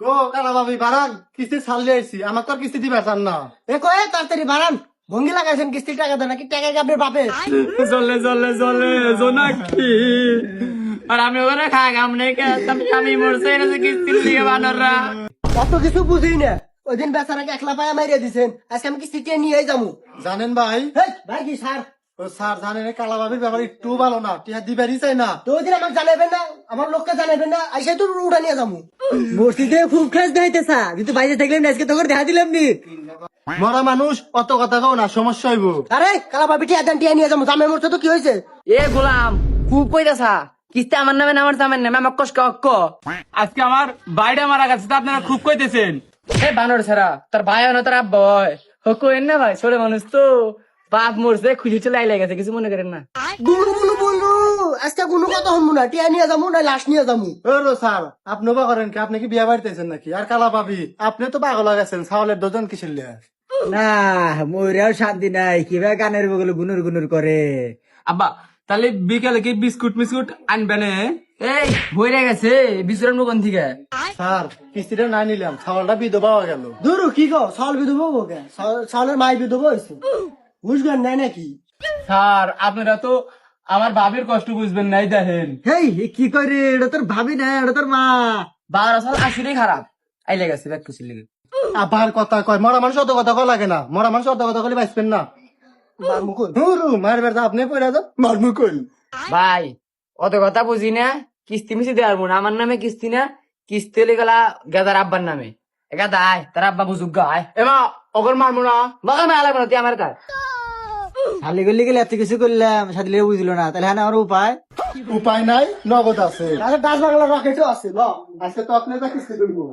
কো কালা ভাবি বারান কিস্তি ছাড়লে আইছি। আমার তো আর কিস্তি দিবে চান না। এ কয়ে তাড়াতাড়ি বাড়ান ভঙ্গি লাগাইছেন কিস্তি টাকা দেন নাকি টাকা আপনার চলে চলে চলে জোনাকি আর আমি ওখানে খাই আমনে কে? আমি মরছে কিস্তির দিকে বানররা। অত কিছু বুঝি না। ওই দিন বেচারাকে একলা পায়া মারিয়ে দিছেন। আজকে আমি কিস্তি নিয়ে যাব। জানেন ভাই? ভাই কি স্যার ও স্যার জানেন এই কালা ভাবির ব্যাপার একটু ভালো না টিয়া দিবারই চাই না। তো দিন আমাকে জানাবেন না আমার লোককে জানাবেন না আইসে তো উড়া নিয়ে যাব মসজিদে খুব খাস দেখাইতেছা কিন্তু বাইরে আজকে তোকে দেখা দিলাম নি? মরা মানুষ অত কথা কও না সমস্যা হইব। আরে কালা বাবি টিয়া দেন টিয়া নিয়ে যাব জামে মরছে তো কি হয়েছে এ গোলাম খুব কইতাছা কিস্তি আমার নামে না আমার জামেন নামে আমার কষ্ট অক্ক আজকে আমার বাইরে মারা গেছে তা আপনারা খুব কইতেছেন। এ বানর ছাড়া তোর ভাই না তোর আব্বা হয়। হকো এন না ভাই ছোট মানুষ তো। বাপ মরছে খুশি চলে আইলে গেছে কিছু মনে করেন না? বুলু বুলু বুলু আজকে কোনো কথা হমু না টিয়া নিয়ে যাব না লাশ নিয়ে যাব স্যার আপনি বা করেন কি? আপনি কি বিয়া বাড়িতেছেন নাকি? আর কালা ভাবি আপনি তো পাগল গেছেন ছাগলের দুজন কিসের না ময়ূরেও শান্তি নাই কীভাবে গানের বগলে গুনুর গুনুর করে। আব্বা তাহলে বিকালে কি বিস্কুট মিস্কুট আনবে না? এই ভরে গেছে বিচরণ কোন থেকে। স্যার কিস্তিটা না নিলাম ছাগলটা বিধবা হয়ে গেল। দূরু কি গো চাউল বিধবো কে? চাউলের মাই বিধবো হয়েছে? বুঝবেন নাই নাকি? স্যার আপনারা তো আমার ভাবির কষ্ট বুঝবেন নাই দেখেন। হেই এ কি করে এটা তোর ভাবি না এটা তোর মা। বারো সাল আসলে খারাপ। আইলে গেছে ব্যাগ খুশি লেগে। আবার কথা কয় মরা মানুষ অত কথা কয় লাগে না। মরা মানুষ অত কথা কলে বাঁচবেন না। হুরু মারবে তো আপনি পড়ে যাও। মারমু ভাই অত কথা বুঝি না কিস্তি মিস্তি দেওয়ার মনে। আমার নামে কিস্তি না কিস্তি হলে গেলা গেদার আব্বার নামে। গাদা আয় তার আব্বা বুঝুক গা আয়। এমা অগর মারমু না। লাগবে না তুই আমার তার শালি গলি গেলে এত কিছু করলাম শালি বুঝলো না। তাহলে হ্যাঁ আমার উপায়? উপায় নাই নগদ আছে। আচ্ছা ডাচ বাংলা রকেটও আছে ল। আজকে তো আপনি কিস্তি তুলবো